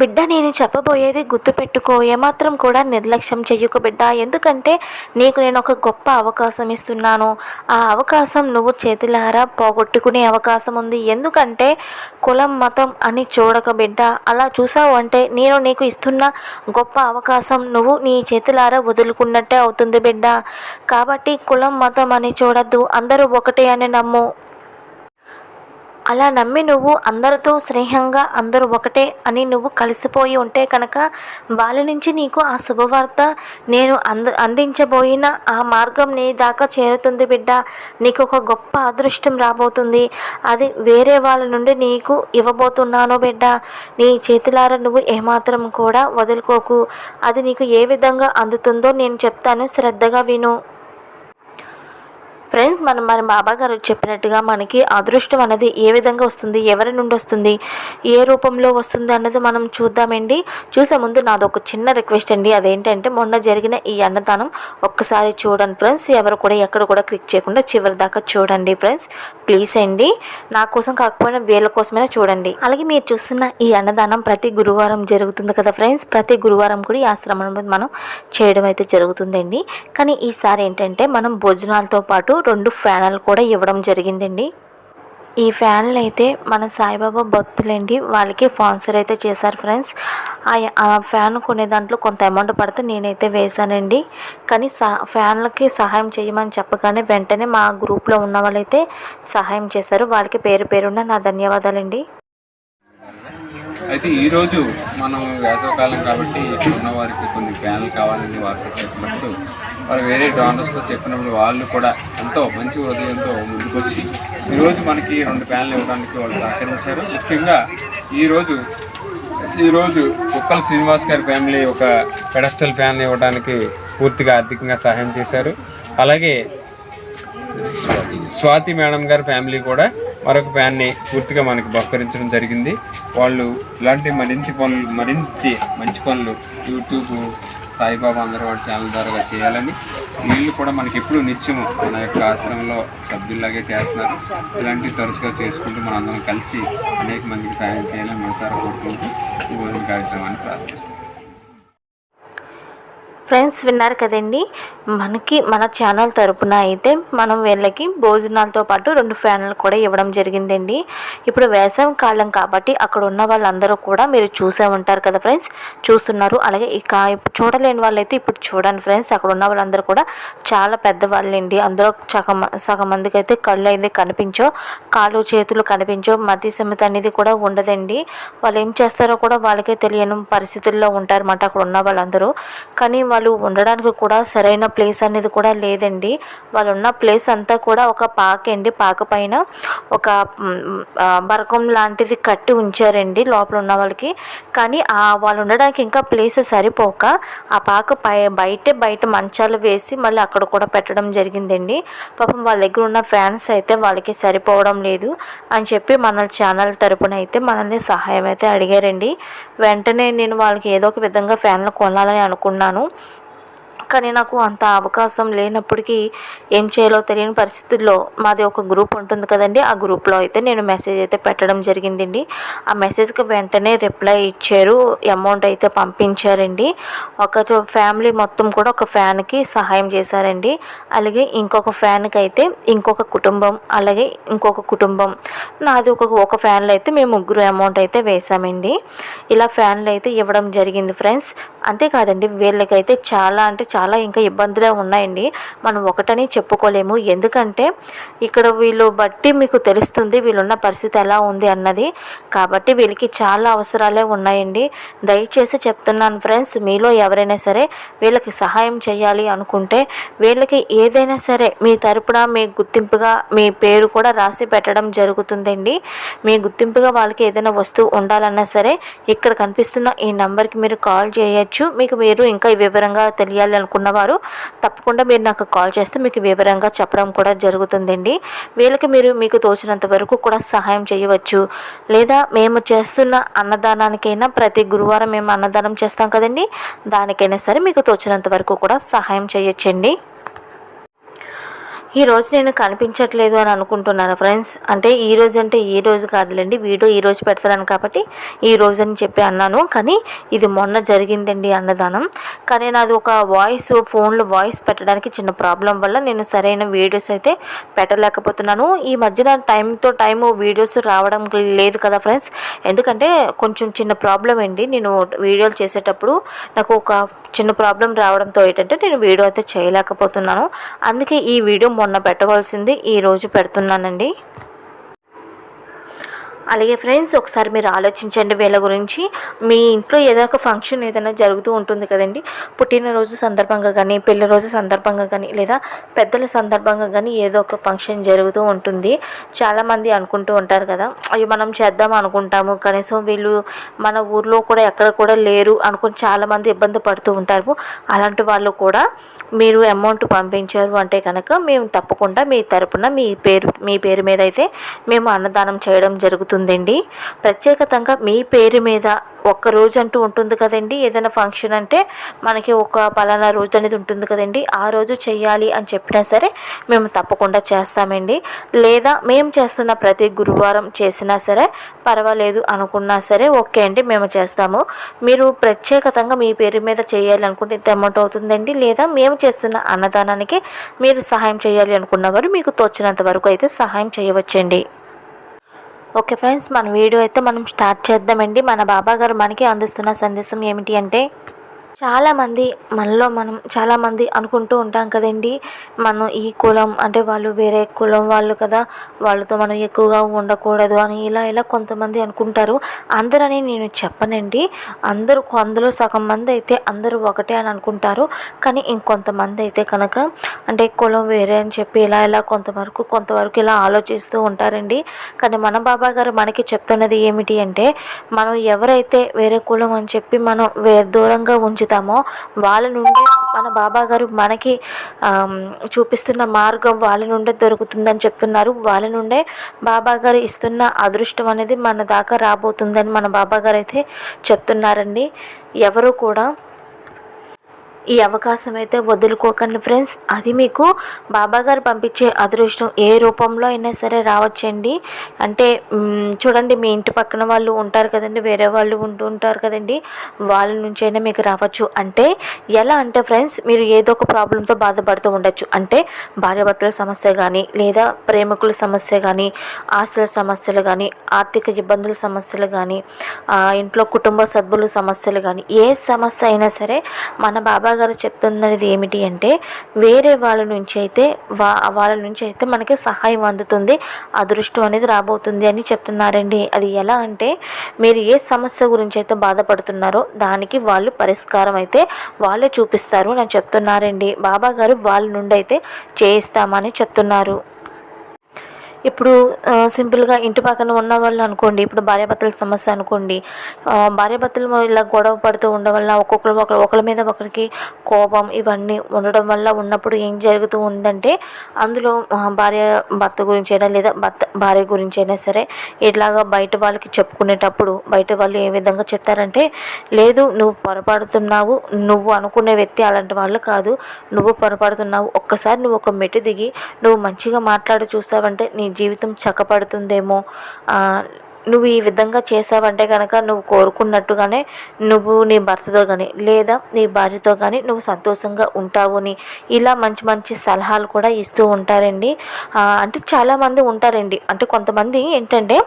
బిడ్డ నేను చెప్పబోయేది గుర్తుపెట్టుకో ఏమాత్రం కూడా నిర్లక్ష్యం చెయ్యకు బిడ్డ. ఎందుకంటే నీకు నేను ఒక గొప్ప అవకాశం ఇస్తున్నాను. ఆ అవకాశం నువ్వు చేతులారా పోగొట్టుకునే అవకాశం ఉంది. ఎందుకంటే కులం మతం అని చూడక బిడ్డ. అలా చూసావు అంటే నేను నీకు ఇస్తున్న గొప్ప అవకాశం నువ్వు నీ చేతులారా వదులుకున్నట్టే అవుతుంది బిడ్డ. కాబట్టి కులం మతం అని చూడద్దు. అందరూ ఒకటే అని నమ్ము. అలా నమ్మి నువ్వు అందరితో స్నేహంగా అందరూ ఒకటే అని నువ్వు కలిసిపోయి ఉంటే కనుక వాళ్ళ నుంచి నీకు ఆ శుభవార్త నేను అంద అందించబోయిన ఆ మార్గం నీ దాకా చేరుతుంది బిడ్డ. నీకు ఒక గొప్ప అదృష్టం రాబోతుంది. అది వేరే వాళ్ళ నుండి నీకు ఇవ్వబోతున్నాను బిడ్డ. నీ చేతులారా నువ్వు ఏమాత్రం కూడా వదులుకోకు. అది నీకు ఏ విధంగా అందుతుందో నేను చెప్తాను. శ్రద్ధగా విను. ఫ్రెండ్స్ మనం మన బాబా గారు చెప్పినట్టుగా మనకి అదృష్టం అనేది ఏ విధంగా వస్తుంది ఎవరి నుండి వస్తుంది ఏ రూపంలో వస్తుంది అన్నది మనం చూద్దామండి. చూసే ముందు నాది ఒక చిన్న రిక్వెస్ట్ అండి. అదేంటంటే మొన్న జరిగిన ఈ అన్నదానం ఒక్కసారి చూడండి ఫ్రెండ్స్. ఎవరు కూడా ఎక్కడ కూడా క్లిక్ చేయకుండా చివరి దాకా చూడండి ఫ్రెండ్స్. ప్లీజ్ అండి. నా కోసం కాకపోయినా వీళ్ళ కోసమైనా చూడండి. అలాగే మీరు చూస్తున్న ఈ అన్నదానం ప్రతి గురువారం జరుగుతుంది కదా ఫ్రెండ్స్. ప్రతి గురువారం కూడా ఈ ఆశ్రమం మనం చేయడం అయితే జరుగుతుందండి. కానీ ఈసారి ఏంటంటే మనం భోజనాలతో పాటు రెండు ఫ్యాన్లు కూడా ఇవ్వడం జరిగిందండి. ఈ ఫ్యాన్లు అయితే మన సాయిబాబా భక్తులండి వాళ్ళకి స్పాన్సర్ అయితే చేశారు ఫ్రెండ్స్. ఆ- ఫ్యాన్ కొనే దాంట్లో కొంత అమౌంట్ పడితే నేనైతే వేశానండి. కానీ సా ఫ్యాన్లకి సహాయం చేయమని చెప్పగానే వెంటనే మా గ్రూప్లో ఉన్న వాళ్ళైతే సహాయం చేశారు. వాళ్ళకి పేరు పేరున్న నా ధన్యవాదాలండి. అయితే ఈరోజు మనం వేసవకాలం కాబట్టి ఉన్నవారికి కొన్ని ఫ్యాన్లు కావాలని వార్త చెప్పినప్పుడు వాళ్ళు వేరే డోనర్స్తో చెప్పినప్పుడు వాళ్ళు కూడా ఎంతో మంచి హృదయంతో ముందుకొచ్చి ఈరోజు మనకి రెండు ఫ్యాన్లు ఇవ్వడానికి వాళ్ళు సహకరించారు. ముఖ్యంగా ఈరోజు ఈరోజు కుక్కల శ్రీనివాస్ గారి ఫ్యామిలీ ఒక పెడస్టల్ ఫ్యాన్ ఇవ్వడానికి పూర్తిగా ఆర్థికంగా సహాయం చేశారు. అలాగే స్వాతి మేడం గారి ఫ్యామిలీ కూడా మరొక ఫ్యాన్ని పూర్తిగా మనకి బహుకరించడం జరిగింది. వాళ్ళు ఇలాంటి మరింత పనులు మరింత మంచి పనులు యూట్యూబ్ సాయిబాబా అందరూ వాడి ఛానల్ ద్వారా చేయాలని. వీళ్ళు కూడా మనకి ఎప్పుడు నిత్యము మన యొక్క ఆశ్రమంలో సభ్యుల్లాగే చేస్తున్నారు. ఇలాంటివి తరచుగా చేసుకుంటూ మనందరం కలిసి అనేక మందికి సాయం చేయాలని మనసారా కోరుకుంటూ ఈ భోజన కార్యక్రమాన్ని ప్రారంభిస్తాం ఫ్రెండ్స్ విన్నారు కదండి మనకి మన ఛానల్ తరపున అయితే మనం వీళ్ళకి భోజనాలతో పాటు రెండు ఫ్యాన్లు కూడా ఇవ్వడం జరిగిందండి. ఇప్పుడు వేసవి కాలం కాబట్టి అక్కడ ఉన్న వాళ్ళందరూ కూడా మీరు చూసే ఉంటారు కదా ఫ్రెండ్స్ చూస్తున్నారు. అలాగే ఇక ఇప్పుడు చూడలేని వాళ్ళైతే ఇప్పుడు చూడండి ఫ్రెండ్స్ అక్కడ ఉన్న వాళ్ళందరూ కూడా చాలా పెద్దవాళ్ళండి. అందులో సగం సగం మందికి అయితే కళ్ళు అయితే కనిపించో కాళ్ళు చేతులు కనిపించో మధ్య సమిత అనేది కూడా ఉండదండి. వాళ్ళు ఏం చేస్తారో కూడా వాళ్ళకే తెలియని పరిస్థితుల్లో ఉంటారన్నమాట అక్కడ ఉన్న వాళ్ళందరూ. కానీ వాళ్ళు ఉండడానికి కూడా సరైన ప్లేస్ అనేది కూడా లేదండి. వాళ్ళు ఉన్న ప్లేస్ అంతా కూడా ఒక పాక అండి. పాక పైన ఒక బరకం లాంటిది కట్టి ఉంచారండి లోపల ఉన్న వాళ్ళకి. కానీ ఆ వాళ్ళు ఉండడానికి ఇంకా ప్లేస్ సరిపోక ఆ పాక పై బయటే బయట మంచాలు వేసి మళ్ళీ అక్కడ కూడా పెట్టడం జరిగిందండి. పాపం వాళ్ళ దగ్గర ఉన్న ఫ్యాన్స్ అయితే వాళ్ళకి సరిపోవడం లేదు అని చెప్పి మన ఛానల్ తరపున అయితే మనల్ని సహాయం అయితే అడిగారండి. వెంటనే నేను వాళ్ళకి ఏదో ఒక విధంగా ఫ్యాన్లు కొనాలని అనుకున్నాను. కానీ నాకు అంత అవకాశం లేనప్పటికీ ఏం చేయాలో తెలియని పరిస్థితుల్లో మాది ఒక గ్రూప్ ఉంటుంది కదండి. ఆ గ్రూప్లో అయితే నేను మెసేజ్ అయితే పెట్టడం జరిగిందండి. ఆ మెసేజ్కి వెంటనే రిప్లై ఇచ్చారు. అమౌంట్ అయితే పంపించారండి. ఒక చో- ఫ్యామిలీ మొత్తం కూడా ఒక ఫ్యాన్కి సహాయం చేశారండి. అలాగే ఇంకొక ఫ్యాన్కి అయితే ఇంకొక కుటుంబం అలాగే ఇంకొక కుటుంబం. నాది ఒక ఒక ఫ్యాన్లో అయితే మేము ముగ్గురు అమౌంట్ అయితే వేసామండి ఇలా ఫ్యాన్లు అయితే ఇవ్వడం జరిగింది ఫ్రెండ్స్. అంతేకాదండి వీళ్ళకైతే చాలా అంటే చాలా ఇంకా ఇబ్బందులే ఉన్నాయండి. మనం ఒకటని చెప్పుకోలేము. ఎందుకంటే ఇక్కడ వీళ్ళు బట్టి మీకు తెలుస్తుంది వీళ్ళున్న పరిస్థితి ఎలా ఉంది అన్నది. కాబట్టి వీళ్ళకి చాలా అవసరాలే ఉన్నాయండి. దయచేసి చెప్తున్నాను ఫ్రెండ్స్ మీలో ఎవరైనా సరే వీళ్ళకి సహాయం చేయాలి అనుకుంటే వీళ్ళకి ఏదైనా సరే మీ తరపున మీ గుర్తింపుగా మీ పేరు కూడా రాసి పెట్టడం జరుగుతుందండి. మీ గుర్తింపుగా వాళ్ళకి ఏదైనా వస్తువు ఉండాలన్నా సరే ఇక్కడ కనిపిస్తున్న ఈ నంబర్కి మీరు కాల్ చేయొచ్చు. మీకు మీరు ఇంకా వివరంగా తెలియాలి చేయాలనుకున్న వారు తప్పకుండా మీరు నాకు కాల్ చేస్తే మీకు వివరంగా చెప్పడం కూడా జరుగుతుందండి. వీళ్ళకి మీరు మీకు తోచినంత వరకు కూడా సహాయం చేయవచ్చు. లేదా మేము చేస్తున్న అన్నదానానికైనా ప్రతి గురువారం మేము అన్నదానం చేస్తాం కదండి. దానికైనా సరే మీకు తోచినంత వరకు కూడా సహాయం చేయొచ్చండి. ఈ రోజు నేను కనిపించట్లేదు అని అనుకుంటున్నాను ఫ్రెండ్స్. అంటే ఈ రోజు అంటే ఈ రోజు కాదులేండి వీడియో ఈ రోజు పెడతాను కాబట్టి ఈ రోజు అని చెప్పి అన్నాను. కానీ ఇది మొన్న జరిగిందండి అన్నదానం. కానీ నాది ఒక వాయిస్ ఫోన్లో వాయిస్ పెట్టడానికి చిన్న ప్రాబ్లం వల్ల నేను సరైన వీడియోస్ అయితే పెట్టలేకపోతున్నాను. ఈ మధ్యన టైంతో టైం వీడియోస్ రావడం లేదు కదా ఫ్రెండ్స్. ఎందుకంటే కొంచెం చిన్న ప్రాబ్లం అండి. నేను వీడియోలు చేసేటప్పుడు నాకు ఒక చిన్న ప్రాబ్లం రావడంతో ఏంటంటే నేను వీడియో అయితే చేయలేకపోతున్నాను. అందుకే ఈ వీడియో మొన్న పెట్టవలసింది ఈరోజు పెడుతున్నానండి. అలాగే ఫ్రెండ్స్ ఒకసారి మీరు ఆలోచించండి వీళ్ళ గురించి. మీ ఇంట్లో ఏదో ఒక ఫంక్షన్ ఏదైనా జరుగుతూ ఉంటుంది కదండి. పుట్టినరోజు సందర్భంగా కానీ పెళ్ళి రోజు సందర్భంగా కానీ లేదా పెద్దల సందర్భంగా కానీ ఏదో ఒక ఫంక్షన్ జరుగుతూ ఉంటుంది. చాలామంది అనుకుంటూ ఉంటారు కదా అవి మనం చేద్దాం అనుకుంటాము. కనీసం వీళ్ళు మన ఊర్లో కూడా ఎక్కడ కూడా లేరు అనుకుని చాలామంది ఇబ్బంది పడుతూ ఉంటారు. అలాంటి వాళ్ళు కూడా మీరు అమౌంట్ పంపించారు అంటే కనుక మేము తప్పకుండా మీ తరపున మీ పేరు మీ పేరు మీద అయితే మేము అన్నదానం చేయడం జరుగుతుందండి. ప్రత్యేకతంగా మీ పేరు మీద ఒక్క రోజు అంటూ ఉంటుంది కదండి. ఏదైనా ఫంక్షన్ అంటే మనకి ఒక పలానా రోజు అనేది ఉంటుంది కదండి. ఆ రోజు చేయాలి అని చెప్పినా సరే మేము తప్పకుండా చేస్తామండి. లేదా మేము చేస్తున్న ప్రతి గురువారం చేసినా సరే పర్వాలేదు అనుకున్నా సరే ఓకే అండి మేము చేస్తాము. మీరు ప్రత్యేకతంగా మీ పేరు మీద చేయాలి అనుకుంటే ఇంత అమౌంట్ అవుతుందండి. లేదా మేము చేస్తున్న అన్నదానానికి మీరు సహాయం చేయాలి అనుకున్నవారు మీకు తోచినంత వరకు అయితే సహాయం చేయవచ్చండి. ఓకే ఫ్రెండ్స్ మన వీడియో అయితే మనం స్టార్ట్ చేద్దామండి. మన బాబా గారు మనకి అందిస్తున్న సందేశం ఏమిటి అంటే చాలామంది మనలో మనం చాలామంది అనుకుంటూ ఉంటాం కదండి. మనం ఈ కులం అంటే వాళ్ళు వేరే కులం వాళ్ళు కదా. వాళ్ళతో మనం ఎక్కువగా ఉండకూడదు అని ఇలా ఇలా కొంతమంది అనుకుంటారు. అందరని నేను చెప్పనండి. అందరూ అందులో సగం మంది అయితే అందరూ ఒకటే అని అనుకుంటారు. కానీ ఇంకొంతమంది అయితే కనుక అంటే కులం వేరే అని చెప్పి ఇలా ఇలా కొంతవరకు కొంతవరకు ఇలా ఆలోచిస్తూ ఉంటారండి. కానీ మన బాబా గారు మనకి చెప్తున్నది ఏమిటి అంటే మనం ఎవరైతే వేరే కులం అని చెప్పి మనం వే దూరంగా ఉంచుతామో వాళ్ళ నుండే మన బాబా గారు మనకి చూపిస్తున్న మార్గం వాళ్ళ నుండే దొరుకుతుందని చెప్తున్నారు. వాళ్ళ నుండే బాబా గారు ఇస్తున్న అదృష్టం అనేది మన దాకా రాబోతుందని మన బాబా గారు అయితే చెప్తున్నారండి. ఎవరు కూడా ఈ అవకాశం అయితే వదులుకోకండి ఫ్రెండ్స్. అది మీకు బాబా గారు పంపించే అదృష్టం ఏ రూపంలో అయినా సరే రావచ్చండి. అంటే చూడండి మీ ఇంటి పక్కన వాళ్ళు ఉంటారు కదండి వేరే వాళ్ళు ఉంటూ ఉంటారు కదండి వాళ్ళ నుంచి అయినా మీకు రావచ్చు. అంటే ఎలా అంటే ఫ్రెండ్స్ మీరు ఏదో ఒక ప్రాబ్లంతో బాధపడుతూ ఉండొచ్చు. అంటే భార్యాభర్తల సమస్య కానీ లేదా ప్రేమికుల సమస్య కానీ ఆస్తుల సమస్యలు కానీ ఆర్థిక ఇబ్బందుల సమస్యలు కానీ ఇంట్లో కుటుంబ సభ్యుల సమస్యలు కానీ ఏ సమస్య అయినా సరే మన బాబా గారు చెప్తున్నది ఏమిటి అంటే వేరే వాళ్ళ నుంచి అయితే వా వాళ్ళ నుంచి అయితే మనకి సహాయం అందుతుంది అదృష్టం అనేది రాబోతుంది అని చెప్తున్నారండి. అది ఎలా అంటే మీరు ఏ సమస్య గురించి అయితే బాధపడుతున్నారో దానికి వాళ్ళు పరిష్కారం అయితే వాళ్ళే చూపిస్తారు అని చెప్తున్నారండి. బాబా గారు వాళ్ళ నుండి అయితే చేయిస్తామని చెప్తున్నారు. ఇప్పుడు సింపుల్గా ఇంటి పక్కన ఉన్న వాళ్ళు అనుకోండి ఇప్పుడు భార్యాభర్తల సమస్య అనుకోండి ఆ, భార్యాభర్తలు ఇలా గొడవ పడుతూ ఉండడం వల్ల ఒక్కొక్కరు ఒకరు ఒకరి మీద ఒకరికి కోపం ఇవన్నీ ఉండడం వల్ల ఉన్నప్పుడు ఏం జరుగుతూ ఉందంటే అందులో భార్య భర్త గురించి అయినా లేదా భర్త భార్య గురించి అయినా సరే ఇట్లాగా బయట వాళ్ళకి చెప్పుకునేటప్పుడు బయట వాళ్ళు ఏ విధంగా చెప్తారంటే లేదు నువ్వు పొరపాడుతున్నావు నువ్వు అనుకునే వ్యక్తి అలాంటి వాళ్ళు కాదు నువ్వు పొరపాడుతున్నావు ఒక్కసారి నువ్వు ఒక మెట్టు దిగి నువ్వు మంచిగా మాట్లాడి చూసావంటే నీ జీవితం చక్కపడుతుందేమో. నువ్వు ఈ విధంగా చేసావంటే కనుక నువ్వు కోరుకున్నట్టుగానే నువ్వు నీ భర్తతో కానీ లేదా నీ భార్యతో కానీ నువ్వు సంతోషంగా ఉంటావు అని ఇలా మంచి మంచి సలహాలు కూడా ఇస్తూ ఉంటారండి. అంటే చాలామంది ఉంటారండి. అంటే కొంతమంది ఏంటంటే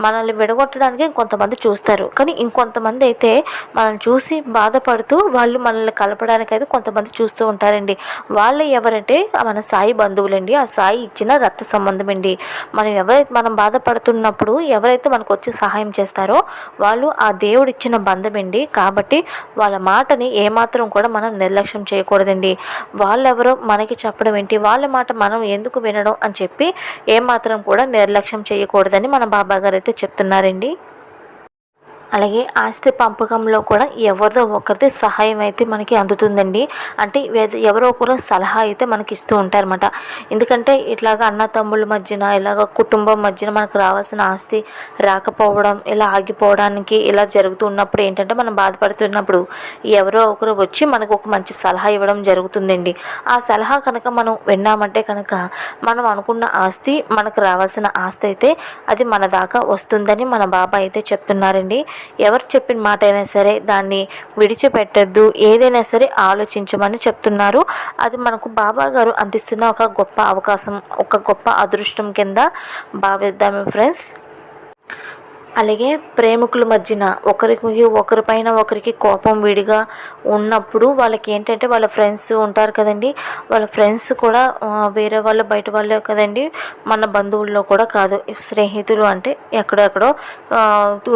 మనల్ని విడగొట్టడానికి కొంతమంది చూస్తారు. కానీ ఇంకొంతమంది అయితే మనల్ని చూసి బాధపడుతూ వాళ్ళు మనల్ని కలపడానికి అయితే కొంతమంది చూస్తూ ఉంటారండి. వాళ్ళు ఎవరంటే మన సాయి బంధువులండి. ఆ సాయి ఇచ్చిన రక్త సంబంధం అండి. మనం ఎవరైతే మనం బాధపడుతున్నప్పుడు ఎవరైతే మన మనకు వచ్చి సహాయం చేస్తారో వాళ్ళు ఆ దేవుడు ఇచ్చిన బంధమండి. కాబట్టి వాళ్ళ మాటని ఏమాత్రం కూడా మనం నిర్లక్ష్యం చేయకూడదండి. వాళ్ళెవరో మనకి చెప్పడం ఏంటి? వాళ్ళ మాట మనం ఎందుకు వినడం అని చెప్పి ఏమాత్రం కూడా నిర్లక్ష్యం చేయకూడదని మన బాబా గారు అయితే చెప్తున్నారండి. అలాగే ఆస్తి పంపకంలో కూడా ఎవరిదో ఒకరిది సహాయం అయితే మనకి అందుతుందండి. అంటే ఎవరో ఒకరు సలహా అయితే మనకి ఇస్తూ ఉంటారన్నమాట. ఎందుకంటే ఇట్లాగ అన్న తమ్ముళ్ళ మధ్యన ఇలాగ కుటుంబం మధ్యన మనకు రావాల్సిన ఆస్తి రాకపోవడం ఇలా ఆగిపోవడానికి ఇలా జరుగుతూ ఉన్నప్పుడు ఏంటంటే మనం బాధపడుతున్నప్పుడు ఎవరో ఒకరు వచ్చి మనకు ఒక మంచి సలహా ఇవ్వడం జరుగుతుందండి. ఆ సలహా కనుక మనం విన్నామంటే కనుక మనం అనుకున్న ఆస్తి మనకు రావాల్సిన ఆస్తి అయితే అది మన దాకా వస్తుందని మన బాబా అయితే చెప్తున్నారండి. ఎవరు చెప్పిన మాట అయినా సరే దాన్ని విడిచిపెట్టద్దు ఏదైనా సరే ఆలోచించమని చెప్తున్నారు. అది మనకు బాబా గారు అందిస్తున్న ఒక గొప్ప అవకాశం ఒక గొప్ప అదృష్టం కింద భావిద్దాము ఫ్రెండ్స్. అలాగే ప్రేమికుల మధ్యన ఒకరికి ఒకరిపైన ఒకరికి కోపం విడిగా ఉన్నప్పుడు వాళ్ళకి ఏంటంటే వాళ్ళ ఫ్రెండ్స్ ఉంటారు కదండి. వాళ్ళ ఫ్రెండ్స్ కూడా వేరే వాళ్ళు బయట వాళ్ళే కదండి. మన బంధువుల్లో కూడా కాదు. స్నేహితులు అంటే ఎక్కడెక్కడో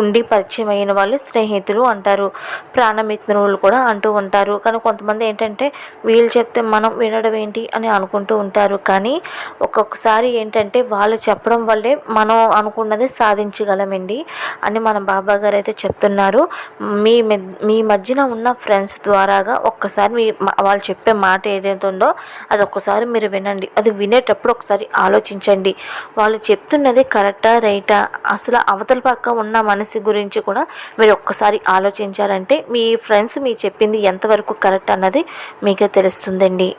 ఉండి పరిచయం అయిన వాళ్ళు స్నేహితులు అంటారు. ప్రాణమిత్రులు కూడా అంటూ ఉంటారు. కానీ కొంతమంది ఏంటంటే వీళ్ళు చెప్తే మనం వినడం ఏంటి అని అనుకుంటూ ఉంటారు. కానీ ఒక్కొక్కసారి ఏంటంటే వాళ్ళు చెప్పడం వల్లే మనం అనుకున్నది సాధించగలమండి. అని మన బాబా గారు అయితే చెప్తున్నారు. మీ మీ మధ్యన ఉన్న ఫ్రెండ్స్ ద్వారాగా ఒక్కసారి మీ వాళ్ళు చెప్పే మాట ఏదైతే ఉందో అది ఒక్కసారి మీరు వినండి. అది వినేటప్పుడు ఒకసారి ఆలోచించండి. వాళ్ళు చెప్తున్నది కరెక్టా రైటా? అసలు అవతల పక్క ఉన్న మనసు గురించి కూడా మీరు ఒక్కసారి ఆలోచించారంటే మీ ఫ్రెండ్స్ మీ చెప్పింది ఎంతవరకు కరెక్ట్ అన్నది మీకే తెలుస్తుందండి.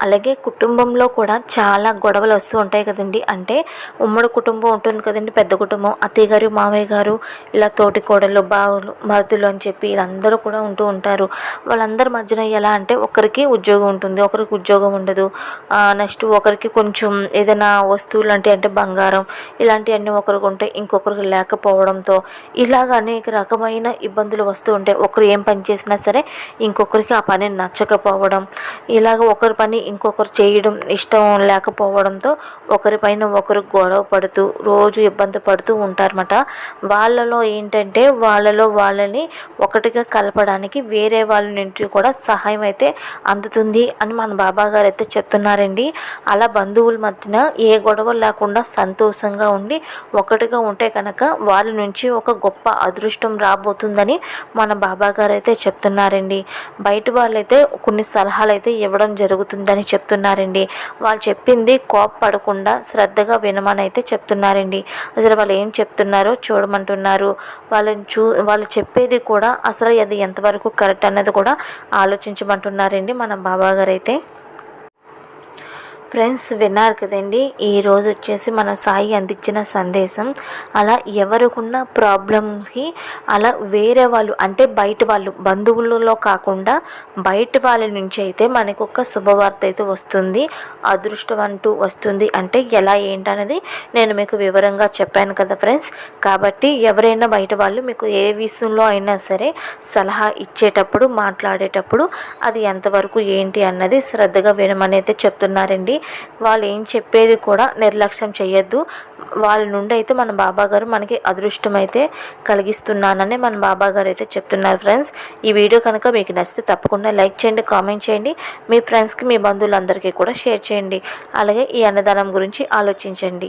అలాగే కుటుంబంలో కూడా చాలా గొడవలు వస్తూ ఉంటాయి కదండి. అంటే ఉమ్మడి కుటుంబం ఉంటుంది కదండి పెద్ద కుటుంబం. అత్తయ్య గారు మామయ్య గారు ఇలా తోటి కోడలు బావులు మరుతులు అని చెప్పి వీళ్ళందరూ కూడా ఉంటూ ఉంటారు. వాళ్ళందరి మధ్యన ఎలా అంటే ఒకరికి ఉద్యోగం ఉంటుంది ఒకరికి ఉద్యోగం ఉండదు. నెక్స్ట్ ఒకరికి కొంచెం ఏదైనా వస్తువులు అంటే అంటే బంగారం ఇలాంటివన్నీ ఒకరికి ఉంటే ఇంకొకరికి లేకపోవడంతో ఇలాగ అనేక రకమైన ఇబ్బందులు వస్తూ ఉంటాయి. ఒకరు ఏం పని చేసినా సరే ఇంకొకరికి ఆ పని నచ్చకపోవడం ఇలాగ ఒకరి పని ఇంకొకరు చేయడం ఇష్టం లేకపోవడంతో ఒకరిపైన ఒకరు గొడవ పడుతూ రోజు ఇబ్బంది పడుతూ ఉంటారన్నమాట. వాళ్ళలో ఏంటంటే వాళ్ళలో వాళ్ళని ఒకటిగా కలపడానికి వేరే వాళ్ళ నుంచి కూడా సహాయం అయితే అందుతుంది అని మన బాబా గారు అయితే చెప్తున్నారండి. అలా బంధువుల మధ్యన ఏ గొడవ లేకుండా సంతోషంగా ఉండి ఒకటిగా ఉంటే కనుక వాళ్ళ నుంచి ఒక గొప్ప అదృష్టం రాబోతుందని మన బాబా గారు అయితే చెప్తున్నారండి. బయట వాళ్ళైతే కొన్ని సలహాలు అయితే ఇవ్వడం జరుగుతుందని చెప్తున్నారండి. వాళ్ళు చెప్పింది కోప్పడకుండా శ్రద్ధగా వినమని అయితే చెప్తున్నారండి. అసలు వాళ్ళు ఏం చెప్తున్నారో చూడమంటున్నారు. వాళ్ళని చూ వాళ్ళు చెప్పేది కూడా అసలు అది ఎంతవరకు కరెక్ట్ అన్నది కూడా ఆలోచించమంటున్నారండి మన బాబా గారు అయితే. ఫ్రెండ్స్ విన్నారు కదండి ఈరోజు వచ్చేసి మన సాయి అందించిన సందేశం. అలా ఎవరికున్న ప్రాబ్లమ్స్కి అలా వేరే వాళ్ళు అంటే బయట వాళ్ళు బంధువులలో కాకుండా బయట వాళ్ళ నుంచి అయితే మనకు ఒక శుభవార్త అయితే వస్తుంది అదృష్టం అంటూ వస్తుంది. అంటే ఎలా ఏంటనేది నేను మీకు వివరంగా చెప్పాను కదా ఫ్రెండ్స్. కాబట్టి ఎవరైనా బయట వాళ్ళు మీకు ఏ విషయంలో అయినా సరే సలహా ఇచ్చేటప్పుడు మాట్లాడేటప్పుడు అది ఎంతవరకు ఏంటి అన్నది శ్రద్ధగా వినమని అయితే చెప్తున్నారండి. వాళ్ళు ఏం చెప్పేది కూడా నిర్లక్ష్యం చేయొద్దు వాళ్ళ నుండి అయితే మన బాబాగారు మనకి అదృష్టం అయితే కలిగిస్తున్నానని మన బాబాగారు అయితే చెప్తున్నారు ఫ్రెండ్స్. ఈ వీడియో కనుక మీకు నచ్చితే తప్పకుండా లైక్ చేయండి కామెంట్ చేయండి. మీ ఫ్రెండ్స్కి మీ బంధువులందరికీ కూడా షేర్ చేయండి. అలాగే ఈ అన్నదానం గురించి ఆలోచించండి.